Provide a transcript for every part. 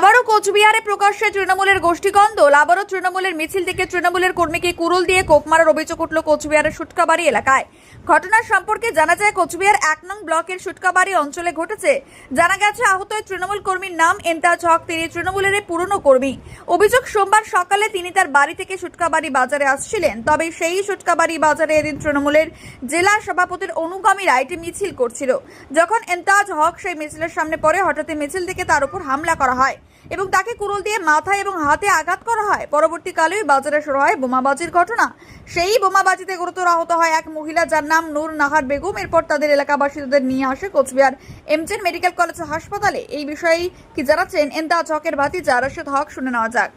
আবারও কোচবিহারে প্রকাশ্যে তৃণমূলের গোষ্ঠীকন্দল আবারও তৃণমূলের মিছিল থেকে তৃণমূলের কর্মীকে কুরুল দিয়ে কোপ মারার অভিযোগ উঠল কোচবিহারের সুটকাবাড়ি এলাকায়। ঘটনার সম্পর্কে জানা যায়, কোচবিহার এক নং ব্লকের সুটকাবাড়ি অঞ্চলে ঘটেছে। জানা গেছে, আহত তৃণমূল কর্মীর নাম এন্তাজ হক। তিনি তৃণমূলের পুরনো কর্মী। অভিযোগ, সোমবার সকালে তিনি তার বাড়ি থেকে সুটকাবাড়ি বাজারে আসছিলেন। তবে সেই সুটকাবাড়ি বাজারে এদিন তৃণমূলের জেলা সভাপতির অনুগামীরা এটি মিছিল করছিল। যখন এন্তাজ হক সেই মিছিলের সামনে পড়ে, হঠাৎই মিছিল থেকে তার উপর হামলা করা হয়। এবং তাকে কুরুল দিয়ে মাথায় এবং হাতে আঘাত করা হয়। পরবর্তীকালে বাজারে শুরু হয় বোমাবাজির ঘটনা। সেই বোমাবাজিতে গুরুতর আহত হয় এক মহিলা যার নাম নূর নাহার বেগম। এরপর তাদের এলাকাবাসীদের নিয়ে আসে কোচবিহার এমজেন মেডিকেল কলেজ হাসপাতালে। এই বিষয়ে কি জানাচ্ছেন এন্তাজ হকের ভাতিজা রাশেদ হক, শুনে নেওয়া যাক।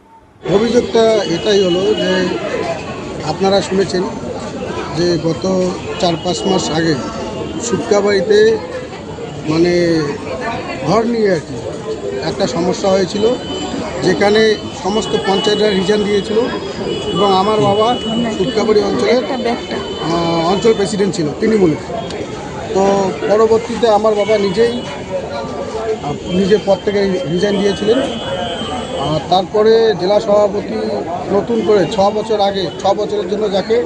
অভিযোগটা এটাই হলো যে আপনারা শুনেছেন যে গত চার পাঁচ মাস আগে সুটকাবাড়িতে মানে ঘর নিয়ে আর কি একটা সমস্যা হয়েছিল যেখানে সমস্ত পঞ্চায়েতরা রিজাইন দিয়েছিল এবং আমার বাবা সুটকাবাড়ি অঞ্চলের অঞ্চল প্রেসিডেন্ট ছিল তৃণমূলের। তো পরবর্তীতে আমার বাবা নিজেই নিজের পদ থেকে রিজাইন দিয়েছিলেন। আর তারপরে জেলা সভাপতি নতুন করে ছ বছর আগে ছ বছরের জন্য যাকে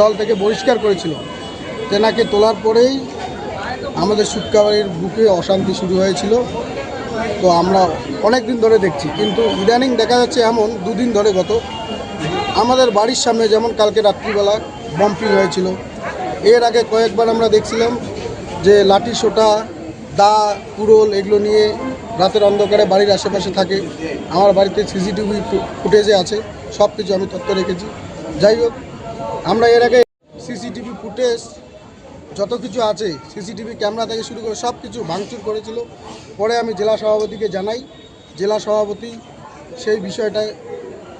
দল থেকে বহিষ্কার করেছিল তেনাকে তোলার পরেই আমাদের সুটকাবাড়ির বুকে অশান্তি শুরু হয়েছিল। তো আমরা অনেক দিন ধরে দেখছি। কিন্তু ইদানিং দেখা যাচ্ছে এমন দুদিন ধরে গত। আমাদের বাড়ির সামনে যেমন কালকে রাত্রিবেলা বম্পিং হয়েছিল, এর আগে কয়েকবার আমরা দেখছিলাম যে লাঠি সোটা, দা, কুড়োল এগুলো নিয়ে রাতের অন্ধকারে বাড়ির আশেপাশে থাকে। আমার বাড়িতে সিসিটিভি ফুটেজে আছে সব কিছু আমি তথ্য রেখেছি। যাই হোক, আমরা এর আগে সিসিটিভি ফুটেজ যত কিছু আছে, সিসিটিভি ক্যামেরা থেকে শুরু করে সব কিছু ভাঙচুর করেছিল। পরে আমি জেলা সভাপতিকে জানাই, জেলা সভাপতি সেই বিষয়টায়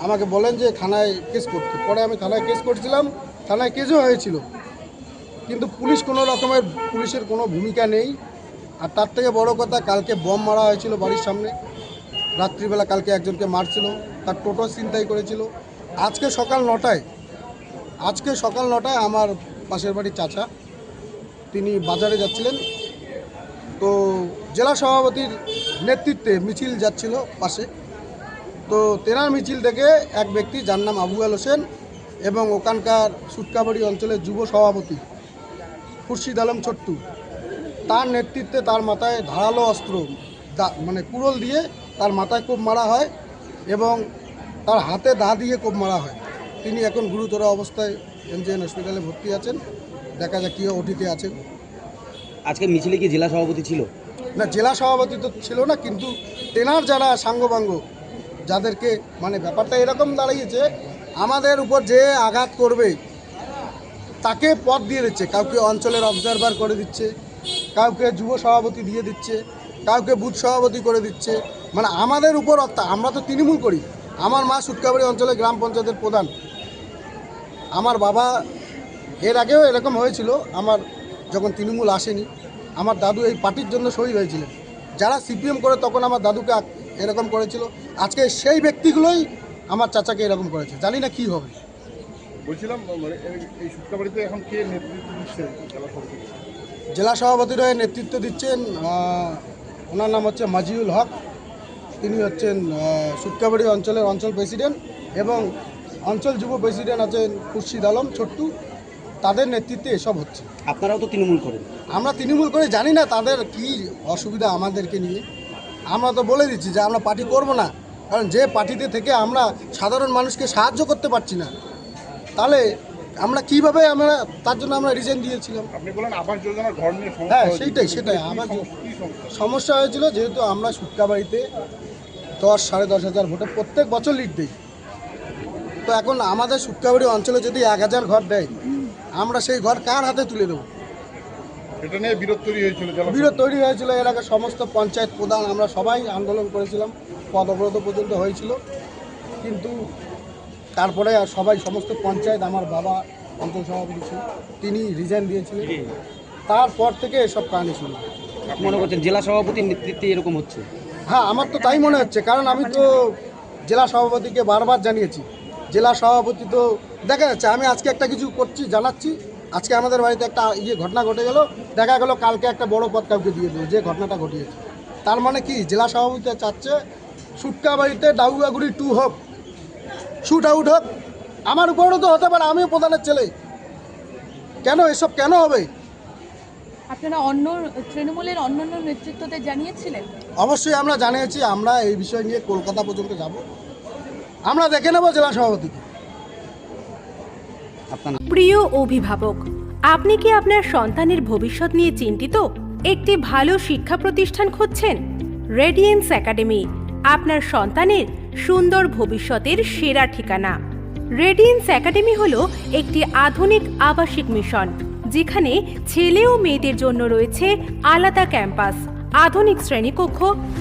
আমাকে বলেন যে থানায় কেস করতে। পরে আমি থানায় কেস করছিলাম, থানায় কেসও হয়েছিল। কিন্তু পুলিশ কোনো রকমের, পুলিশের কোনো ভূমিকা নেই। আর তার থেকে বড় কথা, কালকে বম মারা হয়েছিল বাড়ির সামনে। রাত্রিবেলা কালকে একজনকে মারছিল, তার টোটো চিন্তাই করেছিল। আজকে সকাল নটায়, আজকে সকাল নটায় আমার পাশের বাড়ির চাচা তিনি বাজারে যাচ্ছিলেন। তো জেলা সভাপতির নেতৃত্বে মিছিল যাচ্ছিল পাশে। তো তেনার মিছিল থেকে এক ব্যক্তি যার নাম আবু আল হোসেন এবং ওখানকার সুটকাবাড়ি অঞ্চলের যুব সভাপতি খুরশিদ আলম ছোট্টু, তার নেতৃত্বে তার মাথায় ধারালো অস্ত্র মানে কুড়োল দিয়ে তার মাথায় কোপ মারা হয় এবং তার হাতে দা দিয়ে কোপ মারা হয়। তিনি এখন গুরুতর অবস্থায় এমজিএন হসপিটালে ভর্তি আছেন। দেখা যাক কী ওটিতে আছে। আজকে মিছিলে কি জেলা সভাপতি ছিল? না জেলা সভাপতি তো ছিল না কিন্তু তেনার যারা সাঙ্গবাঙ্গ যাদেরকে মানে ব্যাপারটা এরকম দাঁড়িয়েছে আমাদের উপর যে আঘাত করবে তাকে পদ দিয়ে দিচ্ছে। কাউকে অঞ্চলের অবজারভার করে দিচ্ছে কাউকে যুব সভাপতি দিয়ে দিচ্ছে কাউকে বুথ সভাপতি করে দিচ্ছে। মানে আমাদের উপর আমরা তো তৃণমূল করি। আমার মা সুটকাবাড়ি অঞ্চলে গ্রাম পঞ্চায়েতের প্রধান। আমার বাবা এর আগেও এরকম হয়েছিল আমার যখন তৃণমূল আসেনি আমার দাদু এই পার্টির জন্য শহীদ হয়েছিলেন। যারা সিপিএম করে তখন আমার দাদুকে এরকম করেছিল। আজকে সেই ব্যক্তিগুলোই আমার চাচাকে এরকম করেছে। জানি না কি হবে। বলছিলাম মানে এই- এই এখন কে নেতৃত্ব দিচ্ছে জেলা সভাপতি? জেলা সভাপতির হয়ে নেতৃত্ব দিচ্ছেন ওনার নাম হচ্ছে মাজিউল হক তিনি হচ্ছেন সুটকাবাড়ি অঞ্চলের অঞ্চল প্রেসিডেন্ট এবং অঞ্চল যুব প্রেসিডেন্ট আছেন খুরশিদ আলম ছোট্টু। তাদের নেতৃত্বে এসব হচ্ছে। আপনারাও তো তৃণমূল করেন। আমরা তৃণমূল করে জানি না তাদের কি অসুবিধা আমাদেরকে নিয়ে। আমরা তো বলে দিচ্ছি যে আমরা পার্টি করব না কারণ যে পার্টিতে থেকে আমরা সাধারণ মানুষকে সাহায্য করতে পারছি না তাহলে আমরা কীভাবে আমরা তার জন্য আমরা রিজেন দিয়েছিলাম? আপনি বলেন আবাস যোজনার ঘর নিয়ে হ্যাঁ। সেইটাই, সেটাই, আবাস সমস্যা- হয়েছিল যেহেতু আমরা সুটকা বাড়িতে দশ সাড়ে দশ হাজার ভোটে প্রত্যেক বছর লিড দিই। তো এখন আমাদের সুটকাবাড়ি অঞ্চলে যদি এক হাজার ঘর দেয় আমরা সেই ঘর কার হাতে তুলে দেবো? এটা নিয়ে বিরোধ তৈরি হয়েছিল জেলা বিরোধ তৈরি হয়েছিল এর আগে সমস্ত পঞ্চায়েত প্রধান আমরা সবাই আন্দোলন করেছিলাম পদ অবরোধ পর্যন্ত হয়েছিল। কিন্তু তারপরে আর সবাই সমস্ত পঞ্চায়েত আমার বাবা অঞ্চল সভাপতি ছিল তিনি রিজাইন দিয়েছিলেন। তারপর থেকে এসব কাহিনী শুরু মনে করছেন জেলা সভাপতির নেতৃত্বে এরকম হচ্ছে? হ্যাঁ আমার তো তাই মনে হচ্ছে কারণ আমি তো জেলা সভাপতিকে বারবার জানিয়েছি। জেলা সভাপতি তো দেখা যাচ্ছে আমি আজকে একটা কিছু করছি জানাচ্ছি। আজকে আমাদের বাড়িতে একটা ইয়ে ঘটনা ঘটে গেল দেখা গেল কালকে একটা বড় পদ কাউকে দিয়ে দিল যে ঘটনাটা ঘটিয়েছে। তার মানে কি জেলা সভাপতি চাচ্ছে সুটকা বাড়িতে ডাউগাগুড়ি টু হোক শুট আউট হোক আমার উপরেও তো হতে পারে আমিও প্রধানের ছেলে। কেন এসব কেন হবে? আপনারা অন্য তৃণমূলের অন্যান্য নেতৃত্বদের জানিয়েছিলেন? অবশ্যই আমরা জানিয়েছি আমরা এই বিষয় নিয়ে কলকাতা পর্যন্ত যাব। আমরা দেখে নেব জেলা সভাপতিকে প্রিয় অভিভাবক, আপনি কি আপনার সন্তানের ভবিষ্যৎ নিয়ে চিন্তিত? একটি ভালো শিক্ষা প্রতিষ্ঠান খুঁজছেন? রেডিয়েন্স একাডেমি আপনার সন্তানের সুন্দর ভবিষ্যতের সেরা ঠিকানা। রেডিয়েন্স একাডেমি হলো একটি আধুনিক আবাসিক মিশন, যেখানে ছেলে ও মেয়েদের জন্য রয়েছে আলাদা ক্যাম্পাস, আধুনিক শ্রেণীকক্ষ,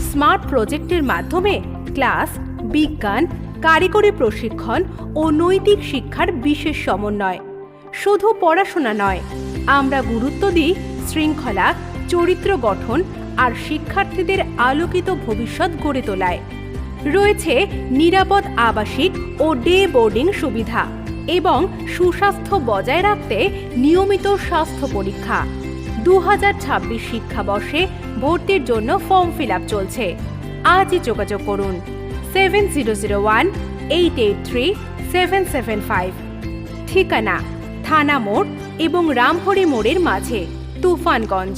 স্মার্ট প্রজেক্টের মাধ্যমে ক্লাস, বিজ্ঞান কারিগরি প্রশিক্ষণ ও নৈতিক শিক্ষার বিশেষ সমন্বয়। শুধু পড়াশোনা নয়, আমরা গুরুত্ব দিই শৃঙ্খলা, চরিত্র গঠন আর শিক্ষার্থীদের আলোকিত ভবিষ্যৎ গড়ে তোলায়। রয়েছে নিরাপদ আবাসিক ও ডে বোর্ডিং সুবিধা এবং সুস্বাস্থ্য বজায় রাখতে নিয়মিত স্বাস্থ্য পরীক্ষা। দু হাজার ছাব্বিশ শিক্ষাবর্ষে ভর্তির জন্য ফর্ম ফিল চলছে। আজই যোগাযোগ করুন। Seven zero zero one eight eight three seven seven five ঠিকানা, থানা মোড় এবং রামহরি মোড়ের মাঝে, তুফানগঞ্জ।